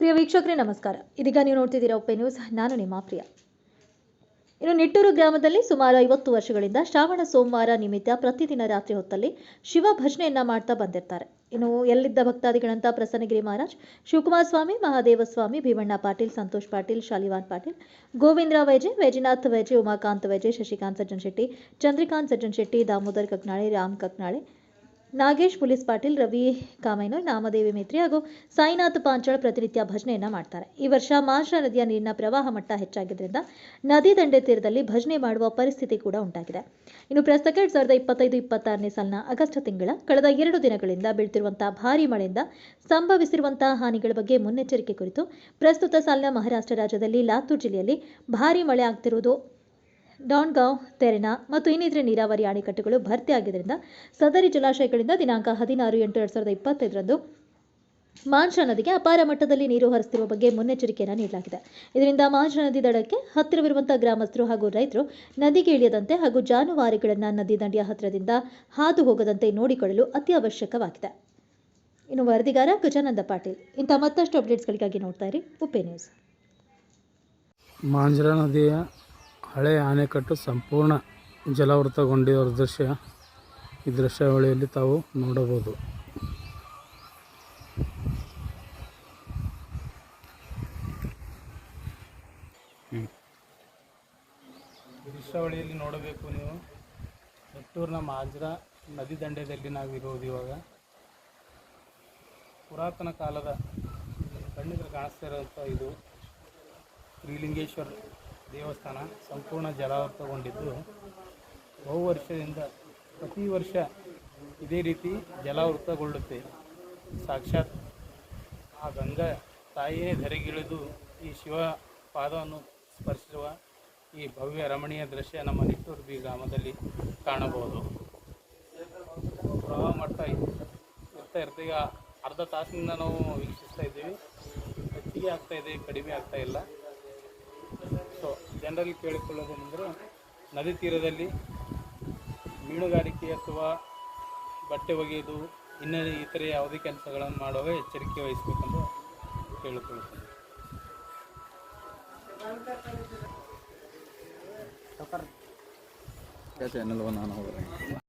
ಪ್ರಿಯ ವೀಕ್ಷಕರೇ, ನಮಸ್ಕಾರ. ಇದೀಗ ನೀವು ನೋಡ್ತಿದ್ದೀರಾ ಒಪ್ಪೆ ನ್ಯೂಸ್. ನಾನು ನಿಮ್ಮ ಪ್ರಿಯ. ಇನ್ನು ನಿಟ್ಟೂರು ಗ್ರಾಮದಲ್ಲಿ ಸುಮಾರು ಐವತ್ತು ವರ್ಷಗಳಿಂದ ಶ್ರಾವಣ ಸೋಮವಾರ ನಿಮಿತ್ತ ಪ್ರತಿದಿನ ರಾತ್ರಿ ಹೊತ್ತಲ್ಲಿ ಶಿವ ಭಜನೆಯನ್ನ ಮಾಡ್ತಾ ಬಂದಿರ್ತಾರೆ. ಇನ್ನು ಎಲ್ಲಿದ್ದ ಭಕ್ತಾದಿಗಳಂತ ಪ್ರಸನ್ನಗಿರಿ ಮಹಾರಾಜ್, ಶಿವಕುಮಾರ್ ಸ್ವಾಮಿ, ಮಹಾದೇವ ಸ್ವಾಮಿ, ಭೀಮಣ್ಣ ಪಾಟೀಲ್, ಸಂತೋಷ್ ಪಾಟೀಲ್, ಶಾಲಿವಾನ್ ಪಾಟೀಲ್, ಗೋವಿಂದ್ರ ವೈಜೆ, ವೈಜನಾಥ್ ವೈಜೆ, ಉಮಾಕಾಂತ್ ವೈಜೆ, ಶಶಿಕಾಂತ್ ಸಜ್ಜನ್ ಶೆಟ್ಟಿ, ಚಂದ್ರಿಕಾಂತ್ ಸಜ್ಜನ್ ಶೆಟ್ಟಿ, ದಾಮೋದರ್ ಕಕ್ನಾಳೆ ರಾಮ್ ಕಕ್ನಾಳೆ ನಾಗೇಶ್, ಪೊಲೀಸ್ ಪಾಟೀಲ್, ರವಿ ಕಾಮೈನೂರ್ ನಾಮದೇವಿ ಮೇತ್ರಿ ಹಾಗೂ ಸಾಯಿನಾಥ್ ಪಾಂಚಾಳ್ ಪ್ರತಿನಿತ್ಯ ಭಜನೆಯನ್ನು ಮಾಡ್ತಾರೆ. ಈ ವರ್ಷ ಮಾರ್ಷಾ ನದಿಯ ನೀರಿನ ಪ್ರವಾಹ ಮಟ್ಟ ಹೆಚ್ಚಾಗಿದ್ದರಿಂದ ನದಿ ದಂಡೆ ತೀರದಲ್ಲಿ ಭಜನೆ ಮಾಡುವ ಪರಿಸ್ಥಿತಿ ಕೂಡ ಉಂಟಾಗಿದೆ. ಇನ್ನು ಪ್ರಸ್ತುತ ಎರಡ್ ಸಾವಿರದ ಇಪ್ಪತ್ತೈದು, ಇಪ್ಪತ್ತಾರನೇ ಸಾಲಿನ ಆಗಸ್ಟ್ ತಿಂಗಳ ಕಳೆದ ಎರಡು ದಿನಗಳಿಂದ ಬೀಳ್ತಿರುವಂತಹ ಭಾರಿ ಮಳೆಯಿಂದ ಸಂಭವಿಸಿರುವಂತಹ ಹಾನಿಗಳ ಬಗ್ಗೆ ಮುನ್ನೆಚ್ಚರಿಕೆ ಕುರಿತು ಪ್ರಸ್ತುತ ಸಾಲಿನ ಮಹಾರಾಷ್ಟ್ರ ರಾಜ್ಯದಲ್ಲಿ ಲಾತೂರ್ ಜಿಲ್ಲೆಯಲ್ಲಿ ಭಾರಿ ಮಳೆ ಆಗ್ತಿರುವುದು ಡಾನ್ಗಾಂವ್ ತೆರೆನಾ ಮತ್ತು ಇನ್ನಿತರೆ ನೀರಾವರಿ ಅಣೆಕಟ್ಟುಗಳು ಭರ್ತಿಯಾಗಿದ್ದರಿಂದ ಸದರಿ ಜಲಾಶಯಗಳಿಂದ ದಿನಾಂಕ ಹದಿನಾರು ಎಂಟು ಎರಡು ಸಾವಿರದ ಇಪ್ಪತ್ತೈದರಂದು ಮಾಂಶಾ ನದಿಗೆ ಅಪಾರ ಮಟ್ಟದಲ್ಲಿ ನೀರು ಹರಿಸ್ತಿರುವ ಬಗ್ಗೆ ಮುನ್ನೆಚ್ಚರಿಕೆಯನ್ನು ನೀಡಲಾಗಿದೆ. ಇದರಿಂದ ಮಾಂಶ ನದಿ ದಡಕ್ಕೆ ಹತ್ತಿರವಿರುವಂತಹ ಗ್ರಾಮಸ್ಥರು ಹಾಗೂ ರೈತರು ನದಿಗೆ ಇಳಿಯದಂತೆ ಹಾಗೂ ಜಾನುವಾರುಗಳನ್ನು ನದಿ ದಂಡೆಯ ಹತ್ತಿರದಿಂದ ಹಾದು ಹೋಗದಂತೆ ನೋಡಿಕೊಳ್ಳಲು ಅತ್ಯವಶ್ಯಕವಾಗಿದೆ. ಇನ್ನು ವರದಿಗಾರ ಗಜಾನಂದ ಪಾಟೀಲ್. ಇಂಥ ಮತ್ತಷ್ಟು ಅಪ್ಡೇಟ್ಸ್ಗಳಿಗಾಗಿ ನೋಡ್ತಾ ಇರಿ. ಉಪೇ ನ್ಯೂಸ್. ಮಾಂಜರಾ ನದಿಯ ಹಳೆಯ ಆಣೆಕಟ್ಟು ಸಂಪೂರ್ಣ ಜಲಾವೃತಗೊಂಡಿರೋ ದೃಶ್ಯ. ಈ ದೃಶ್ಯಾವಳಿಯಲ್ಲಿ ತಾವು ನೋಡಬಹುದು. ದೃಶ್ಯಾವಳಿಯಲ್ಲಿ ನೋಡಬೇಕು ನೀವು. ನೆಟ್ಟೂರಿನ ಮಾಂಜ್ರಾ ನದಿ ದಂಡೆಯಲ್ಲಿ ನಾವಿರುವುದು ಇವಾಗ. ಪುರಾತನ ಕಾಲದ ಕಣ್ಣಿಗೆ ಕಾಣಿಸ್ತಾ ಇರುವಂಥ ಇದು ಶ್ರೀಲಿಂಗೇಶ್ವರ ದೇವಸ್ಥಾನ ಸಂಪೂರ್ಣ ಜಲಾವೃತಗೊಂಡಿದ್ದು, ಬಹು ವರ್ಷದಿಂದ ಪ್ರತಿ ವರ್ಷ ಇದೇ ರೀತಿ ಜಲಾವೃತಗೊಳ್ಳುತ್ತೆ. ಸಾಕ್ಷಾತ್ ಆ ಗಂಗಾ ತಾಯಿಯೇ ಧರೆಗಿಳಿದು ಈ ಶಿವ ಪಾದವನ್ನು ಸ್ಪರ್ಶಿಸುವ ಈ ಭವ್ಯ ರಮಣೀಯ ದೃಶ್ಯ ನಮ್ಮ ನಿಟ್ಟೂರ್ಬಿ ಗ್ರಾಮದಲ್ಲಿ ಕಾಣಬಹುದು. ಪ್ರವಾಹ ಮಟ್ಟ ಇರ್ತಾ ಈಗ ಅರ್ಧ ತಾಸಿನಿಂದ ನಾವು ವೀಕ್ಷಿಸ್ತಾ ಇದ್ದೀವಿ. ಹೆಚ್ಚಿಗೆ ಆಗ್ತಾ ಇದೆ, ಕಡಿಮೆ ಆಗ್ತಾ ಇಲ್ಲ. ಜನರಲ್ಲಿ ಕೇಳಿಕೊಳ್ಳೋದೇನೆಂದರೆ, ನದಿ ತೀರದಲ್ಲಿ ಮೀನುಗಾರಿಕೆ ಅಥವಾ ಬಟ್ಟೆ ಒಗೆಯೋದು ಇನ್ನೂ ಇತರೆ ಯಾವುದೇ ಕೆಲಸಗಳನ್ನು ಮಾಡುವಾಗ ಎಚ್ಚರಿಕೆ ವಹಿಸಬೇಕಂತ ಕೇಳಿಕೊಳ್ಳುತ್ತೇನೆ. ನಾನು